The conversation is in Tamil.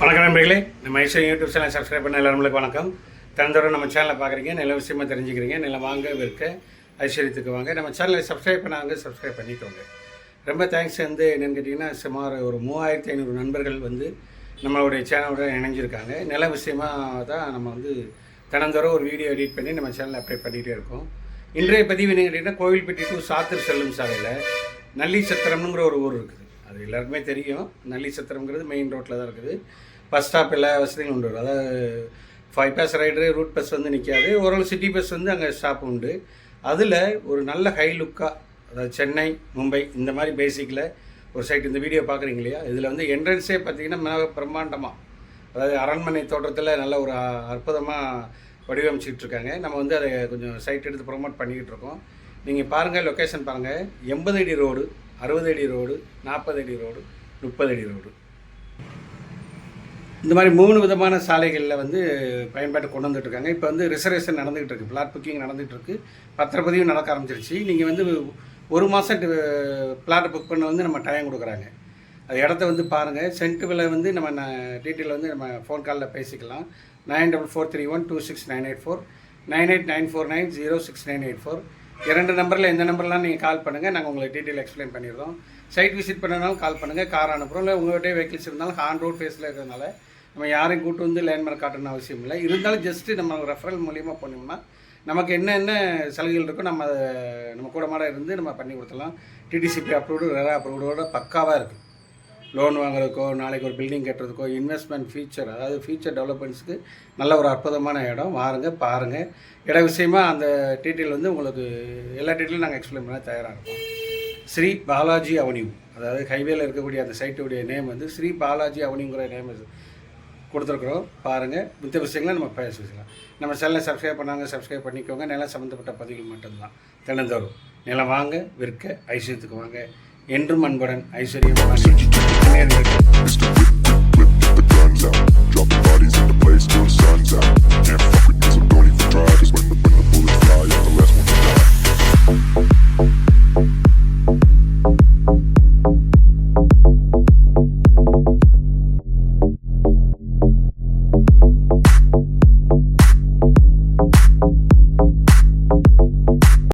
வணக்கம் நண்பர்களே. நம்ம ஐஸ்வரி யூடியூப் சேனல் சப்ஸ்கிரைப் பண்ண எல்லாருமே வணக்கம். தினந்தோறும் நம்ம சேனலை பார்க்குறீங்க நல்ல விஷயமா தெரிஞ்சுக்கிறீங்க நல்ல வாங்க விற்க ஐஸ்வர்யத்துக்கு வாங்க. நம்ம சேனலை சப்ஸ்கிரைப் பண்ணாங்க சப்ஸ்கிரைப் பண்ணிக்கோங்க. ரொம்ப தேங்க்ஸ் வந்து என்னென்னு கேட்டிங்கன்னா சுமார் ஒரு மூவாயிரத்தி ஐநூறு நண்பர்கள் வந்து நம்மளுடைய சேனலோட இணைஞ்சிருக்காங்க. நல்ல விஷயமா தான் நம்ம வந்து தினந்தோறும் ஒரு வீடியோ எடிட் பண்ணி நம்ம சேனலில் அப்டேட் பண்ணிகிட்டே இருக்கோம். இன்றைய பதிவு என்னென்னு கேட்டிங்கன்னா கோவில்பட்டி டு சாத்தூர் செல்லும் சாலையில் நல்லி சத்திரம்ங்கிற ஒரு ஊர் இருக்குது. அது எல்லாருக்குமே தெரியும். நல்லி சத்திரம்ங்கிறது மெயின் ரோட்டில் தான் இருக்குது. பஸ் ஸ்டாப் எல்லா வசதியும் உண்டு. அதாவது ஃபைவ் பாஸ் ரைடரு ரூட் பஸ் வந்து நிற்காது ஓரளவு சிட்டி பஸ் வந்து அங்கே ஸ்டாப் உண்டு. அதில் ஒரு நல்ல ஹை லுக்காக அதாவது சென்னை மும்பை இந்த மாதிரி பேசிக்கில் ஒரு சைட் இந்த வீடியோ பார்க்குறீங்க இல்லையா? இதில் வந்து என்ட்ரன்ஸே பார்த்தீங்கன்னா மிக பிரம்மாண்டமாக அதாவது அரண்மனை தோட்டத்தில் நல்ல ஒரு அற்புதமாக வடிவமைச்சிக்கிட்டு இருக்காங்க. நம்ம வந்து அதை கொஞ்சம் சைட் எடுத்து ப்ரொமோட் பண்ணிக்கிட்டு இருக்கோம். நீங்கள் பாருங்கள் லொக்கேஷன் பாருங்கள் எண்பது அடி ரோடு அறுபது அடி ரோடு நாற்பது அடி ரோடு முப்பது அடி ரோடு. இந்த மாதிரி மூணு விதமான சாலைகளில் வந்து பயன்பாட்டு கொண்டு வந்துட்டுருக்காங்க. இப்போ வந்து ரிசர்வேஷன் நடந்துகிட்டு இருக்கு. பிளாட் புக்கிங் நடந்துகிட்டு இருக்குது பத்திரப்பதிவும் நடக்க ஆரம்பிச்சிருச்சு. நீங்கள் வந்து ஒரு மாதம் பிளாட் புக் பண்ண வந்து நம்ம டைம் கொடுக்குறாங்க. அது இடத்த வந்து பாருங்கள் சென்ட் விலை வந்து நம்ம டீட்டெயில் வந்து நம்ம ஃபோன் காலில் பேசிக்கலாம். Nine double four three one two six nine eight four nine eight nine four nine zero six nine eight four இரண்டு நம்பரில் எந்த நம்பர்லாம் நீங்கள் கால் பண்ணுங்கள் நாங்கள் உங்களுக்கு டீட்டெயில் எக்ஸ்பிளைன் பண்ணிடுறோம். சைட் விசிட் பண்ணனாலும் கால் பண்ணுங்கள் கார் அனுப்புகிறோம் இல்லை உங்கள்கிட்ட வெஹிக்கிள்ஸ் இருந்தாலும் ஆன் ரோட் ஃபேஸில் இருக்கிறதுனால நம்ம யாரையும் கூட்டு வந்து லேண்ட்மார்க் காட்டணும்னு அவசியம் இல்லை. இருந்தாலும் ஜஸ்ட்டு நம்ம ரெஃபரல் மூலியமாக போனோம்னா நமக்கு என்னென்ன சலுகைகள் இருக்கோ நம்ம அதை நம்ம கூட மாட இருந்து நம்ம பண்ணி கொடுத்துலாம் டிடிசிபி அப்ரூவ்டு ரெரா அப்ரூவ்டோட பக்காவாக இருக்குது லோன் வாங்குறதுக்கோ நாளைக்கு ஒரு பில்டிங் கட்டுறதுக்கோ இன்வெஸ்ட்மெண்ட் ஃபியூச்சர் அதாவது ஃபியூச்சர் டெவலப்மெண்ட்ஸுக்கு நல்ல ஒரு அற்புதமான இடம். வாருங்க பாருங்கள் இட விஷயமா அந்த டீட்டெயில் வந்து உங்களுக்கு எல்லா டீட்டெயிலும் நாங்கள் எக்ஸ்பிளைன் பண்ண தயாராக இருக்கோம். ஸ்ரீ பாலாஜி அவனியூ. அதாவது ஹைவேல இருக்கக்கூடிய அந்த சைட்டுடைய நேம் வந்து ஸ்ரீ பாலாஜி அவனிங்கிற நேம் கொடுத்துருக்குறோம். பாருங்கள் மித்த விஷயங்களை நம்ம பேசிக்கலாம் நம்ம சேனலை சப்ஸ்கிரைப் பண்ணாங்க சப்ஸ்கிரைப் பண்ணிக்கோங்க. நிலம் சம்மந்தப்பட்ட பதிவுகள் மட்டும்தான். தினந்தோறும். நிலம் வாங்க விற்க ஐசியத்துக்கு வாங்க. என்றும் அன்புடன் ஐஸ்வர்யம்